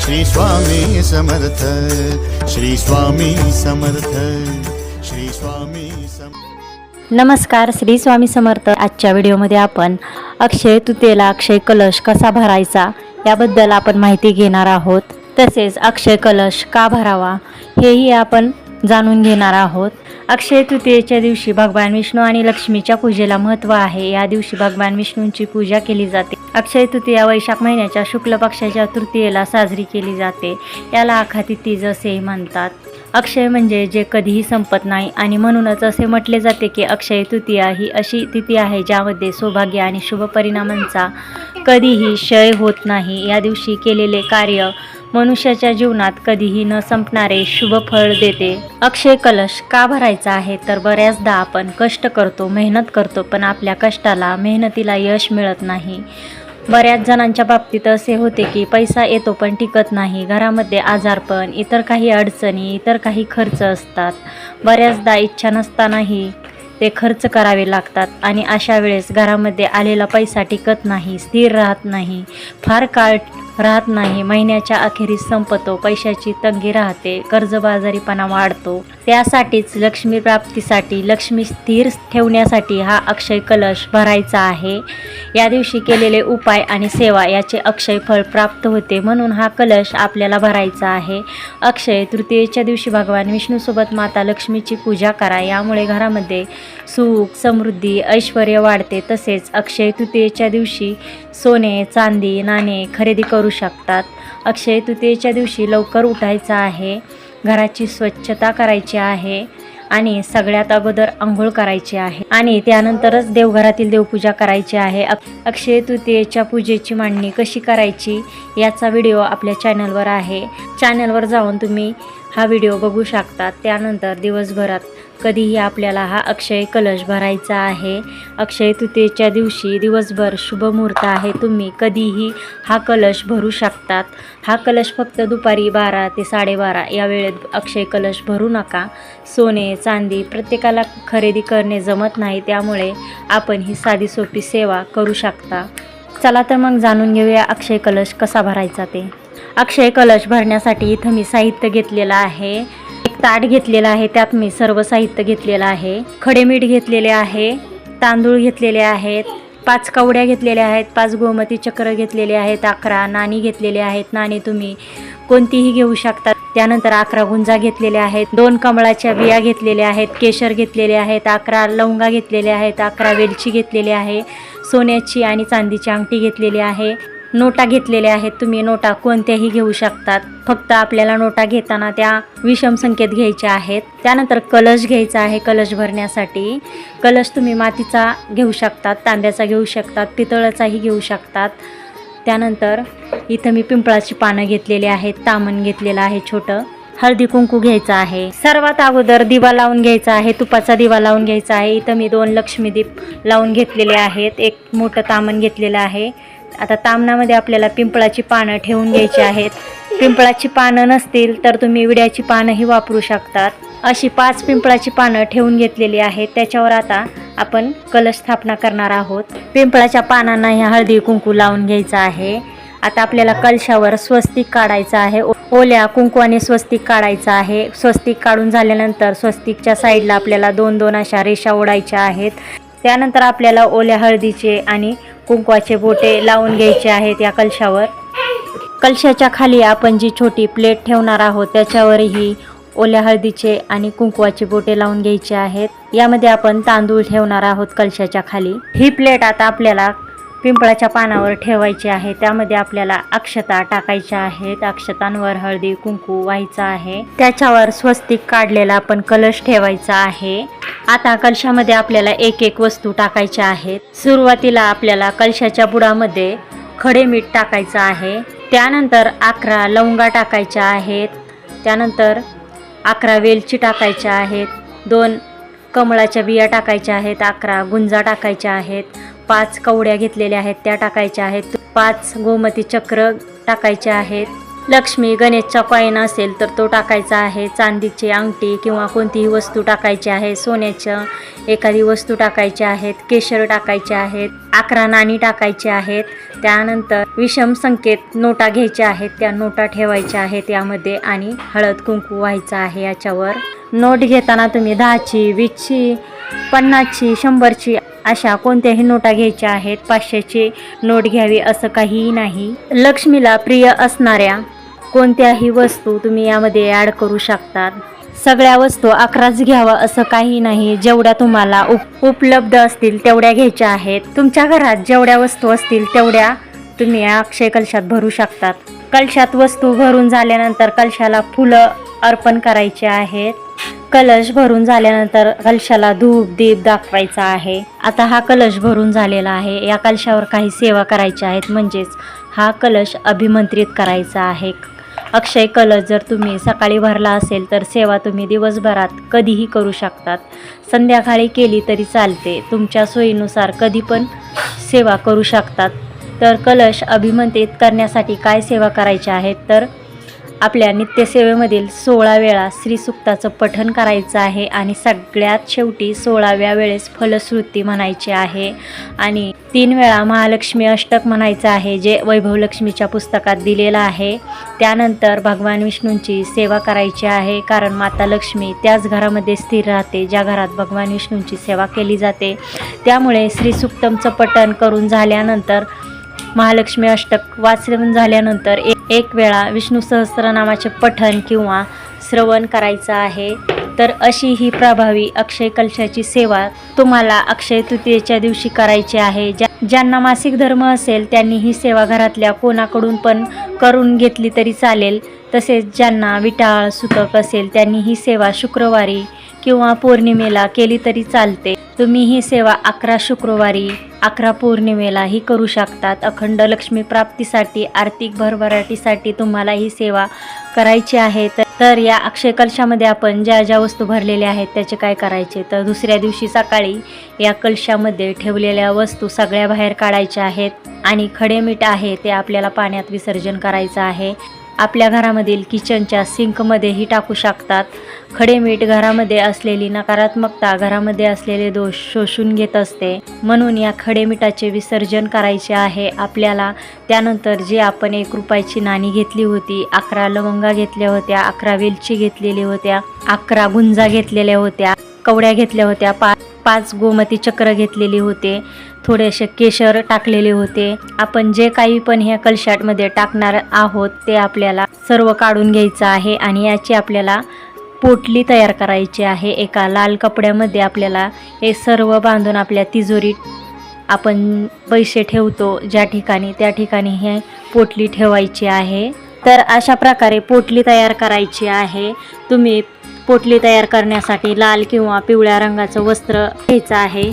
श्री स्वामी समर्थ श्री स्वामी समर्थ श्री स्वामी समर्थ नमस्कार श्री स्वामी समर्थ. आजच्या व्हिडिओमध्ये आपण अक्षय तुतेला अक्षय कलश कसा भरायचा याबद्दल आपण माहिती घेणार आहोत. तसेच अक्षय कलश का भरावा हेही आपण जाणून घेणार आहोत. अक्षय तृतीयेच्या दिवशी भगवान विष्णू आणि लक्ष्मीच्या पूजेला महत्त्व आहे. या दिवशी भगवान विष्णूंची पूजा केली जाते. अक्षय तृतीया वैशाख महिन्याच्या शुक्ल पक्षाच्या तृतीयेला साजरी केली जाते. याला आखातिथी जसे म्हणतात. अक्षय म्हणजे जे कधीही संपत नाही आणि म्हणूनच असे म्हटले जाते की अक्षय तृतीया ही अशी तिथी आहे ज्यामध्ये सौभाग्य आणि शुभ परिणामांचा कधीही क्षय होत नाही. या दिवशी केलेले कार्य मनुष्याच्या जीवनात कधीही न संपणारे शुभ फळ देते. अक्षय कलश का भरायचा आहे? तर बऱ्याचदा आपण कष्ट करतो मेहनत करतो पण आपल्या कष्टाला मेहनतीला यश मिळत नाही. बऱ्याच जणांच्या बाबतीत असे होते की पैसा येतो पण टिकत नाही. घरामध्ये आजारपण इतर काही अडचणी इतर काही खर्च असतात. बऱ्याचदा इच्छा नसतानाही ते खर्च करावे लागतात आणि अशा वेळेस घरामध्ये आलेला पैसा टिकत नाही स्थिर राहत नाही. फार काळ राहत नाही. महिन्याच्या अखेरीस संपतो. पैशाची तंगी राहते. कर्जबाजारीपणा वाढतो. त्यासाठीच लक्ष्मी प्राप्तीसाठी लक्ष्मी स्थिर ठेवण्यासाठी हा अक्षय कलश भरायचा आहे. या दिवशी केलेले उपाय आणि सेवा याचे अक्षय फळ प्राप्त होते म्हणून हा कलश आपल्याला भरायचा आहे. अक्षय तृतीयेच्या दिवशी भगवान विष्णूसोबत माता लक्ष्मीची पूजा करा. यामुळे घरामध्ये सुख समृद्धी ऐश्वर वाढते. तसेच अक्षय तृतीयेच्या दिवशी सोने चांदी नाणे खरेदी करू शकतात. अक्षय तृतीयेच्या दिवशी लवकर उठायचं आहे. घराची स्वच्छता करायची आहे आणि सगळ्यात अगोदर आंघोळ करायची आहे आणि त्यानंतरच देवघरातील देवपूजा करायची आहे. अक्षय तृतीयेच्या पूजेची मांडणी कशी करायची याचा व्हिडिओ आपल्या चॅनलवर आहे. चॅनलवर जाऊन तुम्ही हा व्हिडिओ बघू शकता. त्यानंतर दिवसभरात कधीही आपल्याला हा अक्षय कलश भरायचा आहे. अक्षय तृतीयेच्या दिवशी दिवसभर शुभ मुहूर्त आहे. तुम्ही कधीही हा कलश भरू शकतात. हा कलश फक्त दुपारी बारा ते साडेबारा या वेळेत अक्षय कलश भरू नका. सोने चांदी प्रत्येकाला खरेदी करणे जमत नाही. त्यामुळे आपण ही साधी सोपी सेवा करू शकता. चला तर मग जाणून घेऊया अक्षय कलश कसा भरायचा ते. अक्षय कलश भरण्यासाठी इथं मी साहित्य घेतलेलं आहे. एक ताट घेतलेलं आहे त्यात मी सर्व साहित्य घेतलेलं आहे. खडे मीठ घेतलेले आहे तांदूळ घेतलेले आहेत पाच कवड्या घेतलेल्या आहेत पाच गोमती चक्र घेतलेले आहेत अकरा नाणी घेतलेले आहेत. नाणी तुम्ही कोणतीही घेऊ शकता. त्यानंतर अकरा गुंजा घेतलेल्या आहेत दोन कमळाच्या बिया घेतलेल्या आहेत केशर घेतलेले आहेत अकरा लवंगा घेतलेल्या आहेत अकरा वेलची घेतलेली आहे सोन्याची आणि चांदीची अंगठी घेतलेली आहे. नोटा घेतलेल्या आहेत. तुम्ही नोटा कोणत्याही घेऊ शकतात. फक्त आपल्याला नोटा घेताना त्या विषम संकेत घ्यायच्या आहेत. त्यानंतर कलश घ्यायचा आहे कलश भरण्यासाठी. कलश तुम्ही मातीचा घेऊ शकतात तांब्याचा घेऊ शकतात पितळाचाही घेऊ शकतात. त्यानंतर इथं मी पिंपळाची पानं घेतलेली आहेत तामण घेतलेलं आहे छोटं. हळदी कुंकू घ्यायचा आहे. सर्वात अगोदर दिवा लावून घ्यायचा आहे तुपाचा दिवा लावून घ्यायचा आहे. इथं मी दोन लक्ष्मीदीप लावून घेतलेले आहेत. एक मोठं तामण घेतलेलं आहे. आता तामणामध्ये आपल्याला पिंपळाची पानं ठेवून घ्यायची आहेत. पिंपळाची पानं नसतील तर तुम्ही विड्याची पानंही वापरू शकतात. अशी पाच पिंपळाची पानं ठेवून घेतलेली आहेत. त्याच्यावर आता आपण कलश स्थापना करणार आहोत. पिंपळाच्या पानांना ह्या हळदी कुंकू लावून घ्यायचं आहे. आता आपल्याला कलशावर स्वस्तिक काढायचं आहे. ओ- ओल्या कुंकवाने स्वस्तिक काढायचं आहे. स्वस्तिक काढून झाल्यानंतर स्वस्तिकच्या साईडला आपल्याला दोन दोन अशा रेषा ओढायच्या आहेत. त्यानंतर आपल्याला ओल्या हळदीचे आणि कुंकवाचे बोटे लावून घ्यायचे आहेत या कलशावर. कलशाच्या खाली आपण जी छोटी प्लेट ठेवणार आहोत त्याच्यावरही ओल्या हळदीचे आणि कुंकवाचे बोटे लावून घ्यायचे आहेत. यामध्ये आपण तांदूळ ठेवणार आहोत कलशाच्या खाली. ही प्लेट आता आपल्याला पिंपळाच्या पानावर ठेवायची आहे. त्यामध्ये आपल्याला अक्षता टाकायच्या आहेत. अक्षतांवर हळदी कुंकू व्हायचं आहे. त्याच्यावर स्वस्तिक काढलेला आपण कलश ठेवायचा आहे. आता कलशामध्ये आपल्याला एक एक वस्तू टाकायच्या आहेत. सुरुवातीला आपल्याला कलशाच्या बुडामध्ये खडे मीठ टाकायचं आहे. त्यानंतर अकरा लवंगा टाकायच्या आहेत. त्यानंतर अकरा वेलची टाकायच्या आहेत. दोन कमळाच्या बिया टाकायच्या आहेत. अकरा गुंजा टाकायच्या आहेत. पाच कवड्या घेतलेल्या आहेत त्या टाकायच्या आहेत. पाच गोमती चक्र टाकायचे आहेत. लक्ष्मी गणेशचा कॉईन असेल तर तो टाकायचा आहे. चांदीची अंगठी किंवा कोणतीही वस्तू टाकायची आहे. सोन्याचं एखादी वस्तू टाकायची आहेत. केशर टाकायचे आहेत. अकरा नाणी टाकायची आहेत. त्यानंतर विषम संकेत नोटा घ्यायच्या आहेत. त्या नोटा ठेवायच्या आहेत यामध्ये आणि हळद कुंकू व्हायचं आहे याच्यावर. नोट घेताना तुम्ही दहाची वीसची पन्नासची शंभरची अशा कोणत्याही नोटा घ्यायच्या आहेत. पाचशेची नोट घ्यावी असं काहीही नाही. लक्ष्मीला प्रिय असणाऱ्या कोणत्याही वस्तू तुम्ही यामध्ये ॲड करू शकतात. सगळ्या वस्तू अकराच घ्यावा असं काही नाही. जेवढ्या तुम्हाला उप उपलब्ध असतील तेवढ्या घ्यायच्या आहेत. तुमच्या घरात जेवढ्या वस्तू असतील तेवढ्या तुम्ही या अक्षय कलशात भरू शकतात. कलशात वस्तू भरून झाल्यानंतर कलशाला फुलं अर्पण करायचे आहेत. कलश भरून झाल्यानंतर कलशाला धूप दीप दाखवायचा आहे. आता हा कलश भरून झालेला आहे. या कलशावर काही सेवा करायच्या आहेत. म्हणजेच हा कलश अभिमंत्रित करायचा आहे. अक्षय कलश जर तुम्ही सकाळी भरला असेल तर सेवा तुम्ही दिवसभरात कधीही करू शकतात. संध्याकाळी केली तरी चालते. तुमच्या सोयीनुसार कधी पण सेवा करू शकतात. तर कलश अभिमंत्रित करण्यासाठी काय सेवा करायच्या आहेत तर आपल्या नित्यसेवेमधील सोळा वेळा श्रीसुक्ताचं पठन करायचं आहे आणि सगळ्यात शेवटी सोळाव्या वेळेस फलश्रुती म्हणायची आहे. आणि तीन वेळा महालक्ष्मी अष्टक म्हणायचं आहे जे वैभवलक्ष्मीच्या पुस्तकात दिलेलं आहे. त्यानंतर भगवान विष्णूंची सेवा करायची आहे कारण माता लक्ष्मी त्याच घरामध्ये स्थिर राहते ज्या घरात भगवान विष्णूंची सेवा केली जाते. त्यामुळे श्रीसुक्तमचं पठन करून झाल्यानंतर महालक्ष्मी अष्टक वाचून झाल्यानंतर एक एक वेळा विष्णू सहस्रनामाचे पठण किंवा श्रवण करायचं आहे. तर अशी ही प्रभावी अक्षय कलशाची सेवा तुम्हाला अक्षय तृतीयेच्या दिवशी करायची आहे. ज्या ज्यांना मासिक धर्म असेल त्यांनी ही सेवा घरातल्या कोणाकडून पण करून घेतली तरी चालेल. तसेच ज्यांना विटाळ सुतक असेल त्यांनी ही सेवा शुक्रवारी किंवा पौर्णिमेला केली तरी चालते. तुम्ही ही सेवा अकरा शुक्रवारी अकरा पौर्णिमेलाही करू शकतात. अखंड लक्ष्मी प्राप्तीसाठी आर्थिक भरभराटीसाठी तुम्हाला ही सेवा करायची आहे. तर- तर या अक्षय कलशामध्ये आपण ज्या ज्या वस्तू भरलेल्या आहेत त्याचे काय करायचे? तर दुसऱ्या दिवशी सकाळी या कलशामध्ये ठेवलेल्या वस्तू सगळ्या बाहेर काढायच्या आहेत आणि खडे मीठ आहे ते आपल्याला पाण्यात विसर्जन करायचं आहे. आपल्या घरामधील किचनच्या सिंकमध्येही टाकू शकतात. खडे मीठ घरामध्ये असलेली नकारात्मकता घरामध्ये असलेले दोष शोषून घेत असते. म्हणून या खडे मिठाचे विसर्जन करायचे आहे. आपल्याला त्यानंतर जे आपण एक रुपयाची नाणी घेतली होती अकरा लवंगा घेतल्या होत्या अकरा वेलची घेतलेली होत्या अकरा गुंजा घेतलेल्या होत्या कवड्या घेतल्या होत्या पा पाच गोमती चक्र घेतलेली होते. थोडेसे केशर टाकलेले होते. आपण जे काही पण ह्या कलशाटमध्ये टाकणार आहोत ते आपल्याला सर्व काढून घ्यायचं आहे आणि याची आपल्याला पोटली तयार करायची आहे. एका लाल कपड्यामध्ये आपल्याला हे सर्व बांधून आपल्या तिजोरीत आपण पैसे ठेवतो. ज्या ठिकाणी त्या ठिकाणी हे पोटली ठेवायची आहे. तर अशा प्रकारे पोटली तयार करायची आहे. तुम्ही पोटली तयार करण्यासाठी लाल किंवा पिवळ्या रंगाचं वस्त्र घ्यायचं आहे.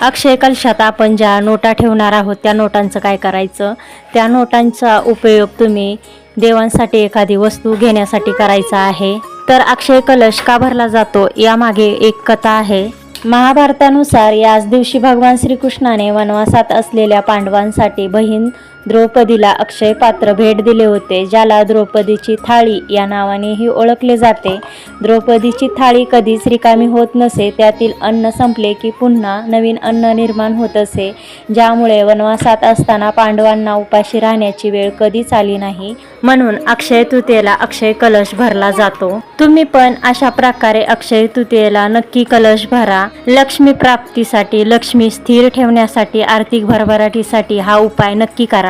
अक्षय कलशात आपण ज्या नोटा ठेवणार आहोत त्या नोटांचं काय करायचं? त्या नोटांचा उपयोग तुम्ही देवांसाठी एखादी वस्तू घेण्यासाठी करायचा आहे. तर अक्षय कलश का भरला जातो? यामागे एक कथा आहे. महाभारतानुसार याच दिवशी भगवान श्रीकृष्णाने वनवासात असलेल्या पांडवांसाठी बहीण द्रौपदीला अक्षय पात्र भेट दिले होते ज्याला द्रौपदीची थाळी या नावानेही ओळखले जाते. द्रौपदीची थाळी कधीच रिकामी होत नसे त्यातील अन्न संपले की पुन्हा नवीन अन्न निर्माण होत असे. ज्यामुळे वनवासात असताना पांडवांना उपाशी राहण्याची वेळ कधीच आली नाही. म्हणून अक्षय तृतीयेला अक्षय कलश भरला जातो. तुम्ही पण अशा प्रकारे अक्षय तृतीयेला नक्की कलश भरा. लक्ष्मी प्राप्तीसाठी लक्ष्मी स्थिर ठेवण्यासाठी आर्थिक भरभराटीसाठी हा उपाय नक्की करा.